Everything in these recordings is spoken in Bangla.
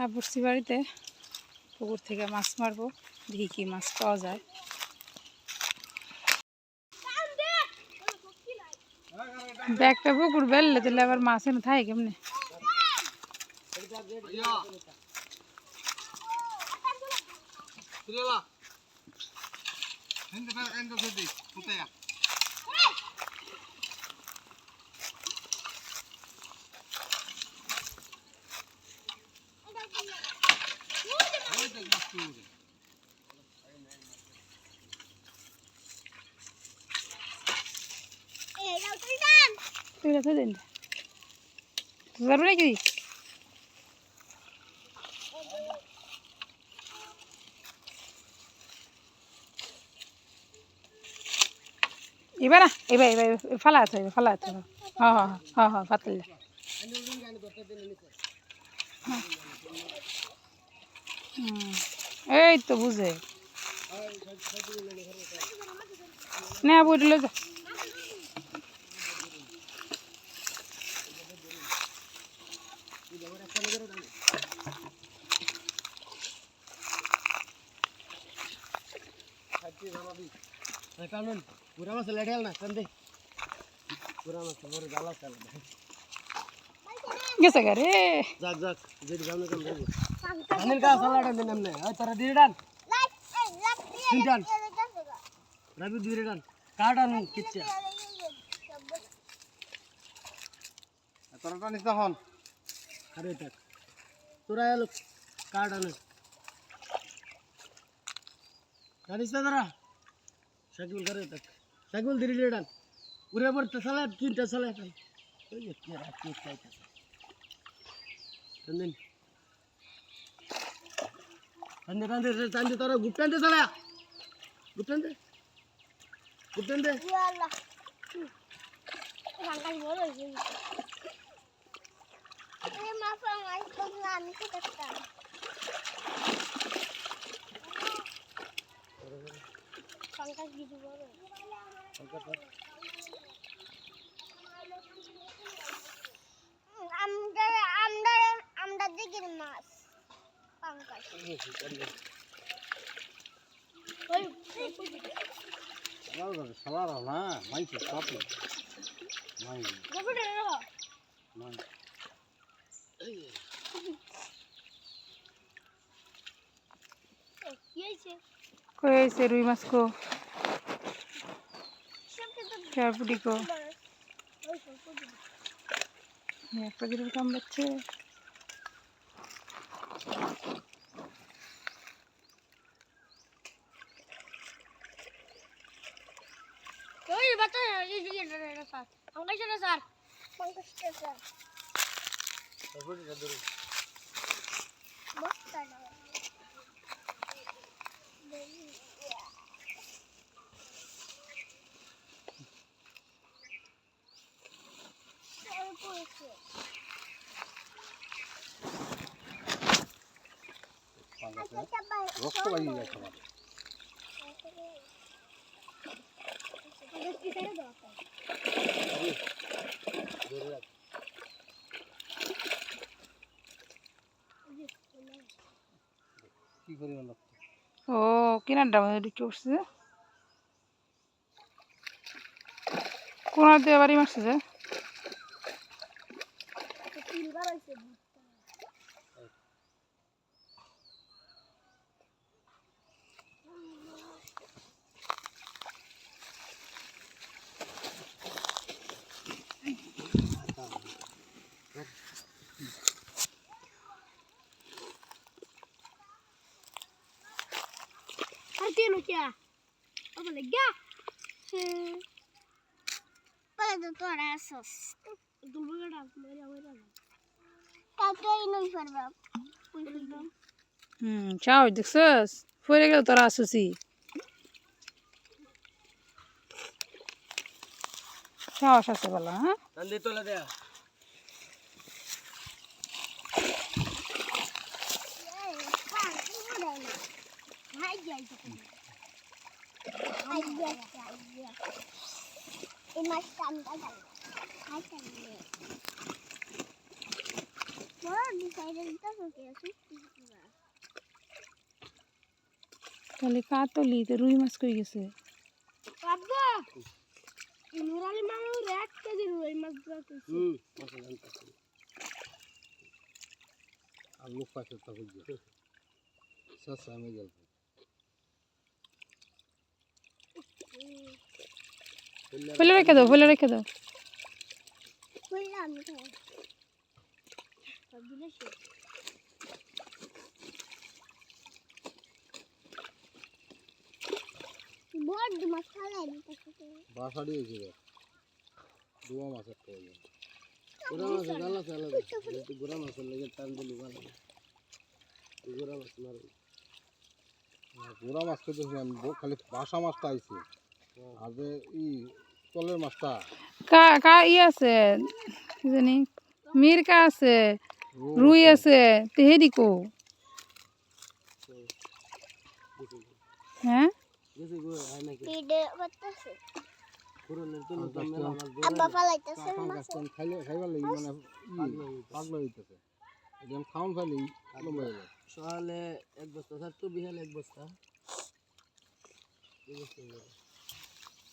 আর বসছি বাড়িতে। পুকুর থেকে মাছ মারবো, দেখি কি মাছ পাওয়া যায়। ব্যাগটা পুকুর বেললে তাহলে আবার মাছ এনে থাকে কেমনে? Tulola. তুই রেখে দিন। যাবে নাকি এবার না এবার এবার ফালা আছে ফালা আছে। হ্যাঁ হ্যাঁ হ্যাঁ হ্যাঁ ফাতলে এই তো বুঝে না বইলে যা Kanan. Pura mas ledel na kande. Pura গেছে গারে যাক যাক যেটা জানো কেন যাব আনিল কা সালাটা দিন আমনে ওই তোরা দিয়ে ডান। তিন ডান। রবি দিয়ে ডান। কাটা নুন কিচ্ছে। তোরাটা নিতে হন। আরে দেখ তোরা এলো কাটা নুন জানিস না তোরা? শাকিবুল করে দেখ। শাকিবুল দিয়ে ডান। উড়ে পড়তে সালা তিনটা সালা ওই কি রাখি চাইতেছে ತಂದೆ ತಂದೆ ತಂದೆ ತರ ಗುಟ್ಟಂತೆ ಸಲ ಗುಟ್ಟಂತೆ ಗುಟ್ಟಂತೆ আমরা পাঙ্কাশ ওই সবার না মাইছে সব মাই গবড়ে রহ মাই কি হইছে কই আছে রুই মাছ কো? চারপুটি কো? দিন কাম বাচ্ছে ওই বাতা এই যে এটা এটা স্যার পাঙ্কাশ এটা স্যার। পাঙ্কাশ এটা স্যার। বস্তা দাও রক্ত বাইরে যায় সবার কি করি রক্ত ও কিনারটা মধ্যে ঢুকে উঠছে কোনার দিয়ে বাড়ি মারছে যে? क्या अब लग गया पर तो तो रहा सस तुम लोग डाल मेरे हमारे डाल কাটো এই নই পারবা হুম চাও দেখছস? পড়ে গেল তোরা আসুসি সাহস আছে বলা হ্যাঁ? নন্দী তোলা দেয়া Thank you. তাহলে কাতলি তো রুই মাছ কই গেছে? আব্বা নুরালি মামু এক কেজি রুই মাছ দিতে হুম মাছ জানতাছি আর লোক পাশে তা বুঝছে। সস্তা আমি গেল। ফেলে রেখে দাও ফেলে রেখে দাও। বড় মাছ দুয়া মাছের প্রয়োজন গোড়া গোড়া মাছের লেগে টান দিলি ভালো। গোড়া মাছ গোড়া মাছ আমি খালি বাসা মাছটা আইছে। আর যে ই তলের মাছটা কা কা ই আছে কি জানি মিরকা আছে রৌ রুই আছে তেহেরি কো হ্যাঁ গেছে গো হয় নাকি ভিডিও করতেছে পুরনের তো নতুন মেলা মাছ আব্বা ফালাইতেছে কাঁচা গাছটা খাইলে খাইবার লাগি মানে ই পাগলা হইতেছে যেমন খাওয়ান খাইলে লম্বা হয়ে যায় সকালে এক বস্তা স্যার তো বিহালে এক বস্তা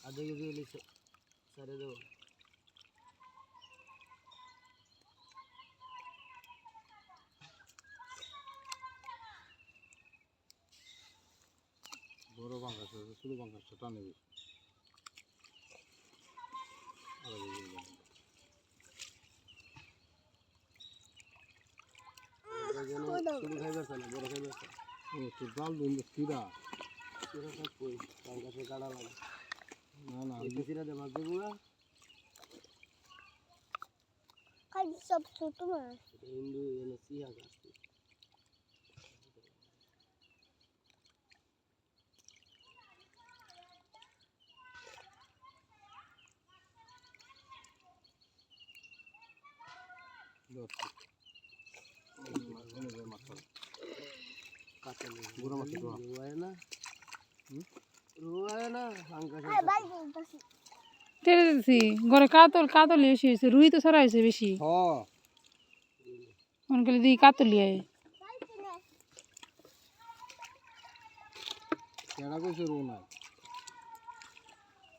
কেজি হলে সারে দেবো। বড় বাঙ্গাস আছে ছোটো বাঙ্গাসটা টানে শুধু খাইবার চালে বড় খাইবার চালে। একটু জাল দিন সেটা সব কই? কাঙ্কাশে কাটা লাগে না না দে মাছ দেবো না খালি সব ছোট মাছ হিন্দু এনে সিহা গাছ। কাঁচা গুঁড়ো মাছ দেওয়া। না? রুয়ায় না কাঙ্কাশে আর বাড়ি দিতেছি তেড়ে দিতেছি ঘরে কাতল কাতলি বেশি হয়েছে রুই তো ছড়া হয়েছে বেশি হ মনে করলে দিই কাতলি আয় কেডা কইছে রো নাই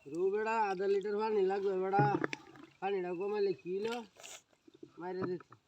রু বেড়া আধা লিটার পানি লাগবে বেড়া পানিটা কমাইলে কিলো মাইরে দিচ্ছে